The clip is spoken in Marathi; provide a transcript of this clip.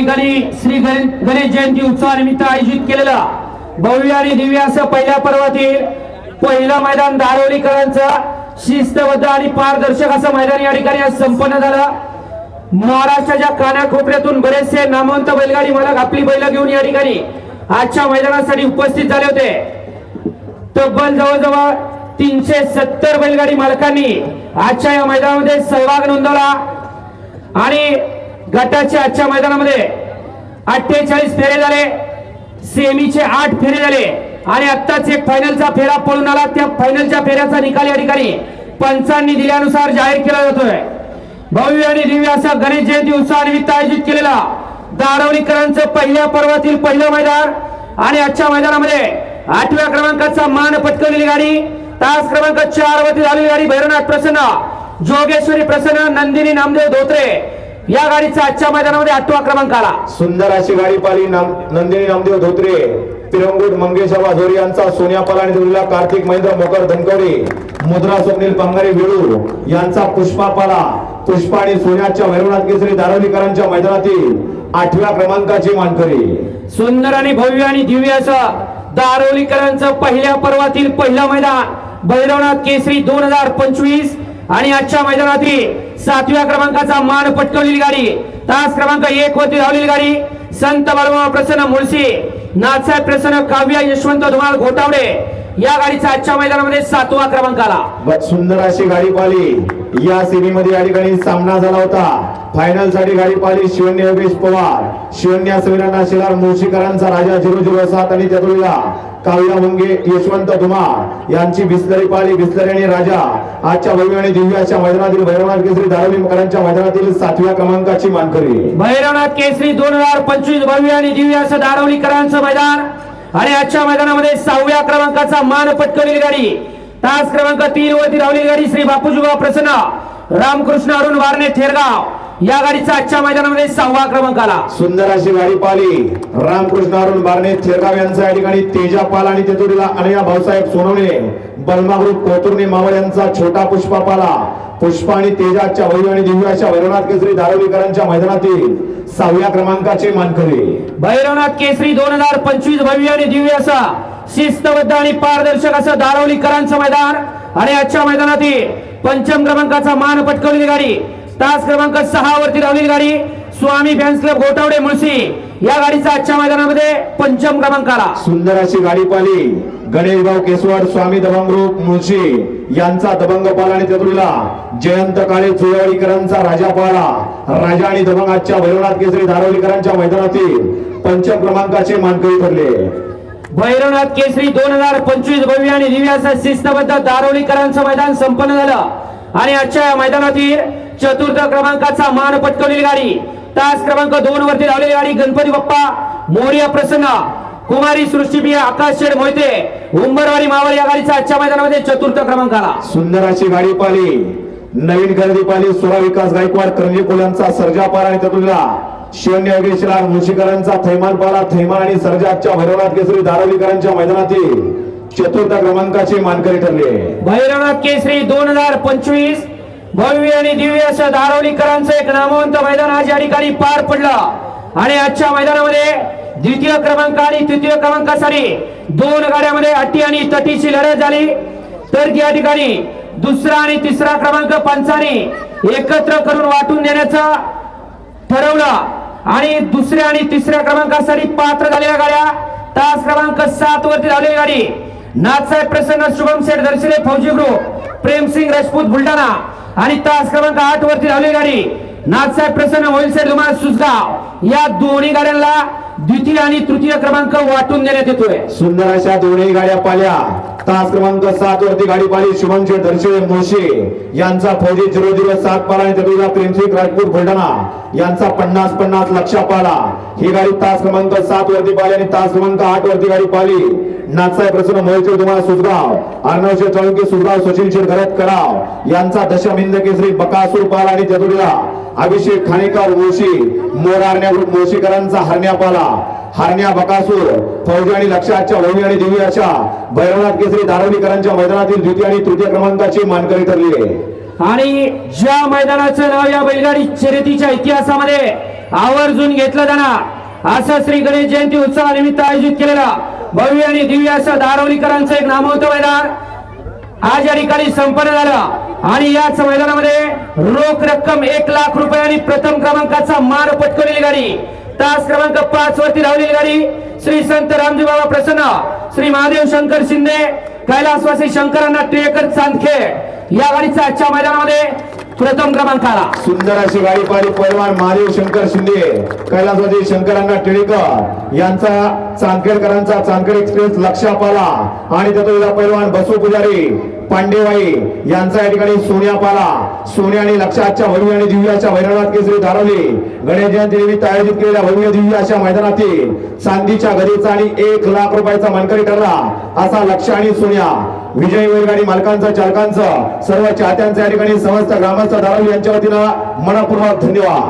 ठिकाणी श्री गणेश जयंती उत्सवानिमित्त आयोजित केलेला भव्य आणि दिव्य असं पहिल्या पर्वातील पहिलं मैदान दारोलीकरांचा शिस्तबद्ध आणि पारदर्शक असं मैदान या ठिकाणी आज संपन्न झालं. महाराष्ट्राच्या कानाकोपऱ्यातून बरेचसे नामवंत बैलगाडी मालक आपली बैल घेऊन या ठिकाणी आजच्या मैदानासाठी उपस्थित झाले होते. तब्बल जवळजवळ तीनशे सत्तर बैलगाडी मालकांनी आजच्या या मैदानामध्ये सहभाग नोंदवला. आणि गटाच्या आजच्या मैदानामध्ये अठ्ठेचाळीस फेरे झाले. सेमीचे आठ फेरे झाले. आणि आत्ताच एक फायनलचा फेरा पळून आला. त्या फायनलच्या फेऱ्याचा निकाल या ठिकाणी पंचांनी दिल्यानुसार जाहीर केला जातोय. भव्य आणि दिव्य असा गणेश जयंती उत्सवानिमित्त आयोजित केलेला दारवलीकरांचं पहिल्या पर्वातील पहिलं मैदान. आणि आजच्या मैदानामध्ये आठव्या क्रमांकाचा मान पटकवलेली गाडी. तास क्रमांक चार वरती झालेली गाडी भैरवनाथ प्रसन्न जोगेश्वरी प्रसन्न नंदिनी नामदेव धोत्रे. या गाडीचा आजच्या मैदानामध्ये आठवा क्रमांक आला. सुंदर अशी गाडी पाली नंदिनी नामदेव धोत्रे. पिरंगुट मंगेश आबा झोरी यांचा सोनिया पालाने दिलेला कार्तिक महेंद्र मोकर धनकवडे. मुद्रा स्वप्नील पंगारे वेळू यांचा पुष्पा पाला. पुष्पा आणि सोन्याच्या भैरवनाथ केसरी दारोलीकरांच्या मैदानातील आठव्या क्रमांकाची मानकरी. सुंदर आणि भव्य आणि दिव्य असं दारोलीकरांचं पहिल्या पर्वातील पहिलं मैदान. भैरवनाथ केसरी दोन हजार पंचवीस आणि आजच्या मैदानातील सातव्या क्रमांकाचा मान पटकवलेली गाडी. तास क्रमांक एक वरती धावलेली गाडी. संत बाळमा प्रसन्न मुळशी. नाथसाहेब प्रसन्न काव्या यशवंत धुमाळ घोटावडे. या गाडीचा आजच्या मैदानामध्ये सातवा क्रमांक आला सुंदर अशी गाडी पाली या सेमीमध्ये या ठिकाणी सामना झाला होता. फायनलसाठी गाडी पाली शिवन्य योगेश पवार. शिवन्य सविरांना शिलार मुळशीकरांचा राजा झिरो झिरो सात आणि त्यातुळीला काव्या मुंगे यशवंत धुमाळ यांची बिस्लरी पाली बिस्लरी आणि राजा. आजच्या भव्य आणि दिव्य अशा मैदानातील भैरवनाथ केसरी धारावीकरांच्या मैदानातील सातव्या क्रमांकाची मानकरी. भैरवनाथ केसरी दोन हजार पंचवीस भव्य आणि दिव्य असं दारवलीकरांचं मैदान. आणि आजच्या मैदानामध्ये सहाव्या क्रमांकाचा मान पटकवलेली गाडी. तास क्रमांक तीन वरती धावलेली गाडी श्री बापूजुगाव प्रसन्न रामकृष्ण अरुण वारणे थेरगाव. या गाडीचा आजच्या मैदानामध्ये सहावा क्रमांक आला. सुंदर अशी गाडी पाली रामकृष्ण अरुण बारणे थेरगाव यांचा या ठिकाणी तेजा पाल आणि तेतुरीला अनया भाऊसाहेब सोनवणे. बलमा ग्रुप कोतुर्णे मावळ यांचा छोटा पुष्पा पाला. पुष्पा आणि तेजाच्या भव्य आणि दिव्य अशा भैरवनाथ केसरी दारोलीकरांच्या मैदानातील सहाव्या क्रमांकाचे मानकरी. भैरवनाथ केसरी दोन हजार पंचवीस भव्य आणि दिव्य असा शिस्तबद्ध आणि पारदर्शक असं दारवलीकरांचं मैदान. आणि आजच्या मैदानातील पंचम क्रमांकाचा मान पटकवलेली गाडी तास क्रमांक सहा वरती धावलेली गाडी स्वामी फॅन्स क्लब गोटावडे मुळशी या गाडीचा आजच्या मैदानामध्ये पंचम क्रमांक आला सुंदर अशी गाडी पाली गणेशभाऊ केसवाड स्वामी दबंग ग्रुप मुळशी यांचा दबंग पाला आणि चतुरीला जयंत काळे चुळवळीकरांचा राजापाळा राजा आणि दबंग आजच्या भैरवनाथ केसरी धारवलीकरांच्या मैदानातील पंचम क्रमांकाचे मानकरी ठरले. भैरवनाथ केसरी दोन हजार पंचवीस भव्य आणि दिव्य असं शिस्तबद्ध दारोलीकरांचं मैदान संपन्न झालं. आणि आजच्या या मैदानातील चतुर्थ क्रमांकाचा मान पटकवलेली गाडी. तास क्रमांक दोन वरती लावलेली गाडी गणपती बाप्पा. मोर्या प्रसन्न. कुमारी सृष्टीप्रिया आकाश शेड मोहिते उंबरवाडी मावळ या गाडीचा आजच्या मैदानामध्ये चतुर्थ क्रमांक आला सुंदर अशी गाडी पाली नवीन खरेदी पाली सोळा विकास गायकवाड करंजी कोल्यांचा सर्जा पाला आणि त्यातुला शिवन्य योगेशलाल मुळशीकरांचा थैमान पाला थैमान आणि सर्जाच्या भैरवनाथ केसरी दारोलीकरांच्या मैदानातील चतुर्थ क्रमांकाचे मानकरी ठरले भैरवनाथ केसरी दोन हजार पंचवीस भव्य आणि दिव्य असं दारोलीकरांचं एक नामवंत मैदान आज या ठिकाणी पार पडलं. आणि आजच्या मैदानामध्ये द्वितीय क्रमांक आणि तृतीय क्रमांकासाठी दोन गाड्यामध्ये अटी आणि तटीची लढत झाली. तर या ठिकाणी दुसरा आणि तिसरा क्रमांक पंचाने एकत्र करून वाटून देण्याचा ठरवलं. आणि दुसऱ्या आणि तिसऱ्या क्रमांकासाठी पात्र झालेल्या गाड्या. तास क्रमांक सात वरती झालेली गाडी. नाथसाहेब प्रसन्न शुभम शेठ दर्शने फौजी ग्रुप प्रेमसिंग राजपूत बुलढाणा. आणि तास क्रमांक आठ वरती झालेली गाडी. नाथसाहेब प्रसन्न मोहिल शेठ धुमाळ सुसगाव या दोन्ही गाड्यांना द्वितीय आणि तृतीय क्रमांक वाटून देण्यात येतोय. सुंदर अशा दोन्ही गाड्या पाल्या. तास क्रमांक सात वरती गाडी पाली शुभमचे दर्शे मोशे. यांचा फौजी झिरो झिरो सात पाला आणि त्यातुला प्रेमसिंग राजपूत बुलढाणा. यांचा पन्नास पन्नास लक्षा पाला. ही गाडी तास क्रमांक सात वरती पाली आणि तास क्रमांक आठ वरती गाडी पाली. नाथसाहेब प्रसन्न मोहिते तुम्हाला सुजगाव. अर्णवशे चळुके सुजगाव सुशील शेठ घरात कराव. यांचा दशमिंद केसरी बकासूर पाला आणि त्यातुला अभिषेक खाणेकर मुळशी मोरारण्या मुळशीकरांचा हरण्या पाला हरण्या बकासूर फौजी आणि लक्षाच्या भूमी आणि दिव्य अशा भैरवनाथ केसरी दारोलीकरांच्या मैदानातील द्वितीय आणि तृतीय क्रमांकाची मानकरी ठरली आहे. आणि ज्या मैदानाचं नाव या बैलगाडी शर्यतीच्या इतिहासामध्ये आवर्जून घेतलं जाणार असं श्री गणेश जयंती उत्सवानिमित्त आयोजित केलेला भव्य आणि दिव्य असं दारवलीकरांचं एक नामवंत मैदान आज या ठिकाणी संपन्न झालं. आणि याच मैदानामध्ये रोख रक्कम एक लाख रुपये आणि प्रथम क्रमांकाचा मार पटकवलेली गाडी. तास क्रमांक पाच वरती राहिलेली गाडी. श्री संत रामजी बाबा प्रसन्न. श्री महादेव शंकर शिंदे कैलासवासी शंकरांना टिळेकर चांदखे या गाडीचा आजच्या मैदानामध्ये प्रथम क्रमांकाला. सुंदर अशी गाडी पाडी पैलवान महादेव शंकर शिंदे कैलासवादी शंकरांना टिळेकर यांचा चांदखेडकरांचा चांदखेड एक्सप्रेस लक्षात आला आणि त्याचा पैलवान बसू पुजारी पांडेबाई यांचा या ठिकाणी सोन्या पाला सोन्या आणि लक्षातच्या भव्य आणि दिव्याच्या वैरणात केसरी धारवली गणेश जयंती निमित्त आयोजित केलेल्या भव्य दिव्य अशा मैदानातील चांदीच्या गदीचा आणि एक लाख रुपयाचा मानकरी ठरला असा लक्ष आणि सोन्या. विजय बैलगाडी मालकांचा चालकांचा सर्व चाहत्यांचा या ठिकाणी समस्त ग्रामस्थ धारावी यांच्या वतीनं मनापूर्वक धन्यवाद.